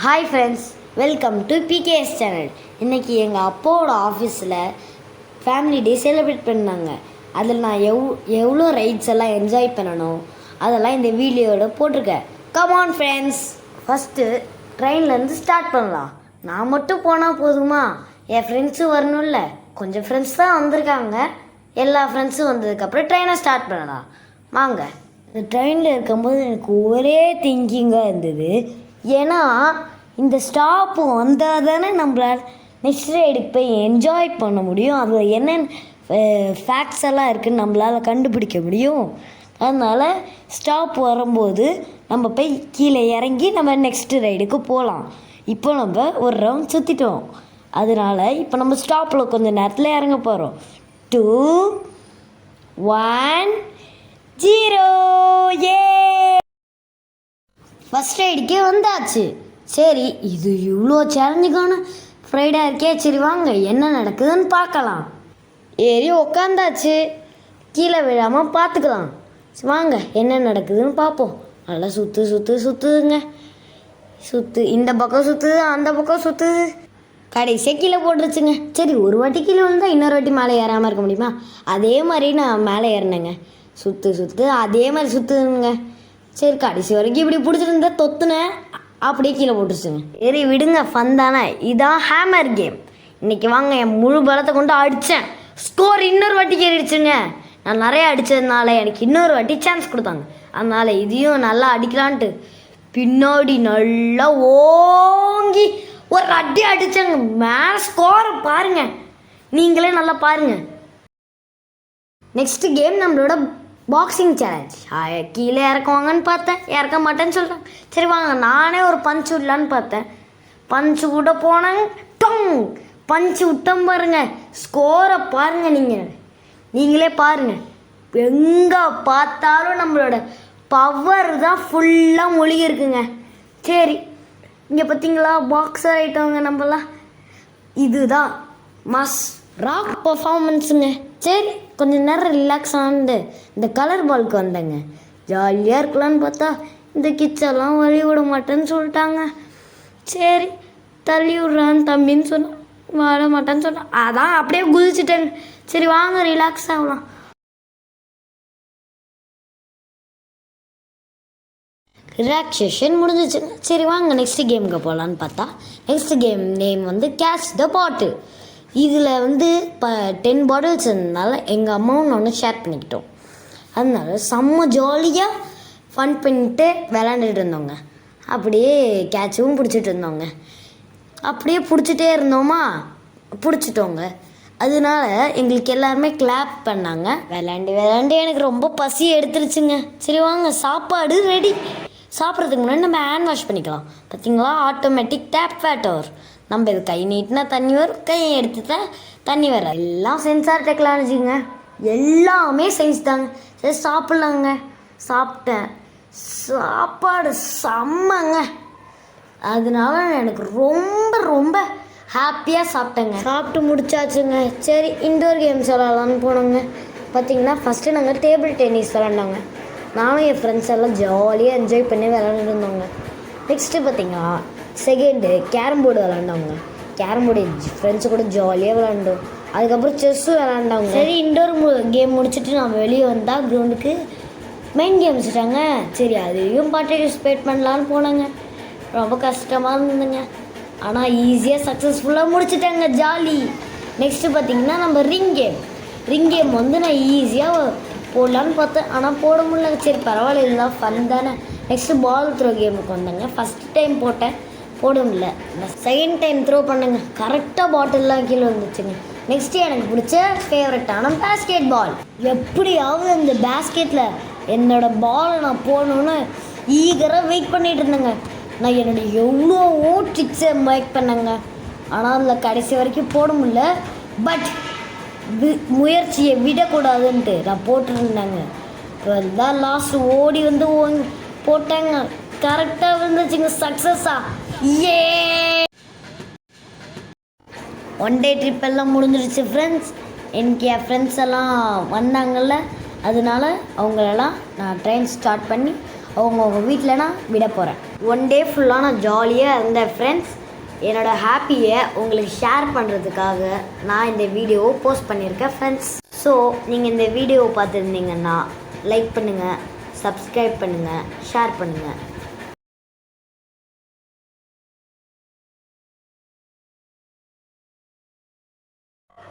Hi friends welcome to PKS channel இன்றைக்கி எங்கள் அப்பாவோட ஆஃபீஸில் ஃபேமிலி டே செலிப்ரேட் பண்ணாங்க. அதில் நான் எவ் எவ்வளோ ரைட்ஸ் எல்லாம் என்ஜாய் பண்ணணும் அதெல்லாம் இந்த வீடியோவில் போட்டிருக்கேன். கமான் ஃப்ரெண்ட்ஸ் ஃபஸ்ட்டு ட்ரெயின்லேருந்து ஸ்டார்ட் பண்ணலாம். நான் மட்டும் போனால் போதுமா? என் ஃப்ரெண்ட்ஸும் வரணும்ல. கொஞ்சம் ஃப்ரெண்ட்ஸ் தான் வந்திருக்காங்க. எல்லா ஃப்ரெண்ட்ஸும் வந்ததுக்கப்புறம் ட்ரெயினை ஸ்டார்ட் பண்ணலாம். வாங்க. இந்த ட்ரெயினில் இருக்கும்போது எனக்கு ஒரே திங்கிங்காக இருந்தது. ஏன்னா இந்த ஸ்டாப்பு வந்தால் தானே நம்மளால் நெக்ஸ்ட் ரைடுக்கு போய் என்ஜாய் பண்ண முடியும். அதில் என்னென்ன ஃபேக்ட்ஸ் எல்லாம் இருக்குதுன்னு நம்மளால் கண்டுபிடிக்க முடியும். அதனால் ஸ்டாப் வரும்போது நம்ம போய் கீழே இறங்கி நம்ம நெக்ஸ்ட் ரைடுக்கு போகலாம் இப்போ நம்ம ஒரு ரவுண்ட் சுற்றிட்டோம் அதனால இப்போ நம்ம ஸ்டாப்பில் கொஞ்சம் நேரத்தில் இறங்க போகிறோம் two one zero A first ரைடுக்கே வந்தாச்சு. சரி இது இவ்வளோ சேலஞ்சுக்கான ஃப்ரைடாக இருக்கே சரி வாங்க என்ன நடக்குதுன்னு பார்க்கலாம். ஏறி உக்காந்தாச்சு. கீழே விழாமல் பார்த்துக்கலாம். வாங்க என்ன நடக்குதுன்னு பார்ப்போம். நல்லா சுற்று சுற்று சுற்றுதுங்க சுற்று இந்த பக்கம் சுற்றுது அந்த பக்கம் சுற்றுது கடைசியாக கீழே போட்டுருச்சுங்க. சரி ஒரு வாட்டி கீழே விழுந்தா இன்னொரு வாட்டி மேலே ஏறாமல் இருக்க முடியுமா? அதே மாதிரி நான் மேலே ஏறினேங்க. சுற்று சுற்று அதே மாதிரி சுற்றுதுங்க சரி கடைசி வரைக்கும் இப்படி பிடிச்சிருந்தா தொத்துனேன் அப்படியே கீழே போட்டுருச்சுங்க. சரி விடுங்க ஃபன் தானே. இதான் ஹேமர் கேம் இன்னைக்கு வாங்க என் முழு பலத்தை கொண்டு அடித்தேன் ஸ்கோர் இன்னொரு வாட்டி கேறிடுச்சுங்க நான் நிறைய அடித்ததுனால எனக்கு இன்னொரு வாட்டி சான்ஸ் கொடுத்தாங்க. அதனால் இதையும் நல்லா அடிக்கலான்ட்டு பின்னாடி நல்லா ஓங்கி ஒரு அடி அடிச்சாங்க. மேலே ஸ்கோரை பாருங்கள் நீங்களே நல்லா பாருங்க. நெக்ஸ்ட் கேம் நம்மளோட பாக்ஸிங் சேலஞ்ச் கீழே இறக்குவாங்கன்னு பார்த்தேன். இறக்க மாட்டேன்னு சொல்கிறேன் சரி வாங்க நானே ஒரு பஞ்ச் விடலான்னு பார்த்தேன். பஞ்ச் விட போனாங்க டொங்! பஞ்ச் விட்டோம் பாருங்க. ஸ்கோரை பாருங்க நீங்கள் நீங்களே பாருங்க. எங்கே பார்த்தாலும் நம்மளோட பவர் தான் ஃபுல்லாக மொழி இருக்குங்க சரி இங்கே பார்த்தீங்களா? பாக்ஸர் ஆகிட்டவங்க நம்மலாம் இதுதான். மஸ் ராக் பர்ஃபார்மன்ஸுங்க சரி. கொஞ்ச நேரம் ரிலாக்ஸ் ஆனது இந்த கலர் பாலுக்கு வந்தேங்க. ஜாலியாக இருக்கலான்னு பார்த்தா இந்த கிச்செல்லாம் வழி விட மாட்டேன்னு சொல்லிட்டாங்க. சரி தள்ளி விட்றான்னு தம்பின்னு சொன்னான் வாட மாட்டேன்னு சொன்னான் அதான் அப்படியே குதிச்சிட்டேங்க சரி வாங்க ரிலாக்ஸ் ஆகலாம். ரிலாக்ஸேஷன் முடிஞ்சிச்சுங்க. சரி வாங்க நெக்ஸ்ட் கேமுக்கு போகலான்னு பார்த்தா நெக்ஸ்ட் கேம் நேம் வந்து கேட்ச் த பாட்டில் இதில் வந்து இப்போ டென் பாட்டில்ஸ் இருந்ததுனால எங்கள் அம்மாவும் நானும் ஷேர் பண்ணிக்கிட்டோம். அதனால செம்ம ஜாலியாக ஃபன் பண்ணிட்டு விளாண்டுட்டு இருந்தோங்க. அப்படியே கேட்சும் பிடிச்சிட்டு இருந்தோங்க. அப்படியே பிடிச்சிட்டே இருந்தோமா? பிடிச்சிட்டோங்க. அதனால எங்களுக்கு எல்லாருமே கிளாப் பண்ணாங்க. விளாண்டு விளாண்டு எனக்கு ரொம்ப பசி எடுத்துருச்சுங்க. சரி வாங்க சாப்பாடு ரெடி சாப்பிட்றதுக்கு முன்னாடி நம்ம ஹேண்ட் வாஷ் பண்ணிக்கலாம். பார்த்தீங்களா ஆட்டோமேட்டிக் டேப் வாட்டர் நம்ம இது கை நீட்டினா தண்ணி வரும் கையை எடுத்துட்டா தண்ணி வர எல்லாம் சென்சார் டெக்னாலஜிங்க எல்லாமே சயின்ஸ் தாங்க. சரி சாப்பிட்லாங்க. சாப்பிட்டேன். சாப்பாடு செம்மங்க. அதனால எனக்கு ரொம்ப ரொம்ப ஹாப்பியாக சாப்பிட்டேங்க. சாப்பிட்டு முடிச்சாச்சுங்க. சரி இன்டோர் கேம்ஸ் விளாட்லான்னு போனோங்க. பார்த்தீங்கன்னா ஃபஸ்ட்டு நாங்கள் டேபிள் டென்னிஸ் விளாண்டோங்க நானும் என் ஃப்ரெண்ட்ஸ் எல்லாம் ஜாலியாக என்ஜாய் பண்ணி விளாண்டுருந்தோங்க நெக்ஸ்ட்டு பார்த்தீங்கன்னா செகண்டு கேரம் போர்டு விளாண்டாங்க கேரம் போர்டு ஃப்ரெண்ட்ஸு கூட ஜாலியாக விளாண்டோம் அதுக்கப்புறம் செஸ்ஸும் விளாண்டாங்க சரி இன்டோர் கேம் முடிச்சுட்டு நம்ம வெளியே வந்தால் கிரவுண்டுக்கு மெயின் கேம் வச்சுட்டாங்க. சரி அதையும் பார்ட்டிசிபேட் பண்ணலான்னு போனாங்க. ரொம்ப கஷ்டமாக இருந்ததுங்க. ஆனால் ஈஸியாக சக்ஸஸ்ஃபுல்லாக முடிச்சிட்டாங்க ஜாலி நெக்ஸ்ட்டு பார்த்தீங்கன்னா நம்ம ரிங் கேம் ரிங் கேம் வந்து நான் ஈஸியாக போடலான்னு பார்த்தேன். ஆனால் போட முடியல. சரி பரவாயில்ல இதுதான் ஃபன் தானே. நெக்ஸ்ட்டு பால் த்ரோ கேமுக்கு வந்தாங்க. ஃபஸ்ட் டைம் போட்டேன். போட செகண்ட் டைம் த்ரோ பண்ணேங்க. கரெக்டாக பாட்டில்லாம் கீழே வந்துச்சுங்க நெக்ஸ்ட்டு எனக்கு பிடிச்ச ஃபேவரட்டான பேஸ்கெட் பால் எப்படியாவது இந்த பேஸ்கெட்டில் என்னோட பாலை நான் போடணுன்னு ஈகராக வெயிட் பண்ணிட்டு இருந்தேங்க. நான் என்னுடைய எவ்வளோ ட்ரிக்ஸை மேக் பண்ணேங்க. ஆனால் அதில் கடைசி வரைக்கும் போட முடியல. பட் முயற்சியை விடக்கூடாதுன்ட்டு நான் போட்டுருந்தேங்க இப்போ தான் லாஸ்ட் ஓடி வந்து ஓ- போட்டேங்க. கரெக்டாக விழுந்துச்சுங்க சக்ஸஸா ஏ ஒன் டே ட்ரிப் எல்லாம் முடிஞ்சிருச்சு ஃப்ரெண்ட்ஸ் எனக்கு என் ஃப்ரெண்ட்ஸ் எல்லாம் வந்தாங்கள்ல அதனால அவங்களெல்லாம் நான் ட்ரெயின் ஸ்டார்ட் பண்ணி அவங்கவுங்க வீட்டில் நான் விட போகிறேன் ஒன் டே ஃபுல்லாக நான் ஜாலியாக இருந்தேன் ஃப்ரெண்ட்ஸ் என்னோடய ஹாப்பியை உங்களுக்கு ஷேர் பண்ணுறதுக்காக நான் இந்த வீடியோவை போஸ்ட் பண்ணியிருக்கேன் ஃப்ரெண்ட்ஸ் ஸோ நீங்கள் இந்த வீடியோவை பார்த்துருந்தீங்கன்னா லைக் பண்ணுங்கள் சப்ஸ்கிரைப் பண்ணுங்கள் ஷேர் பண்ணுங்கள்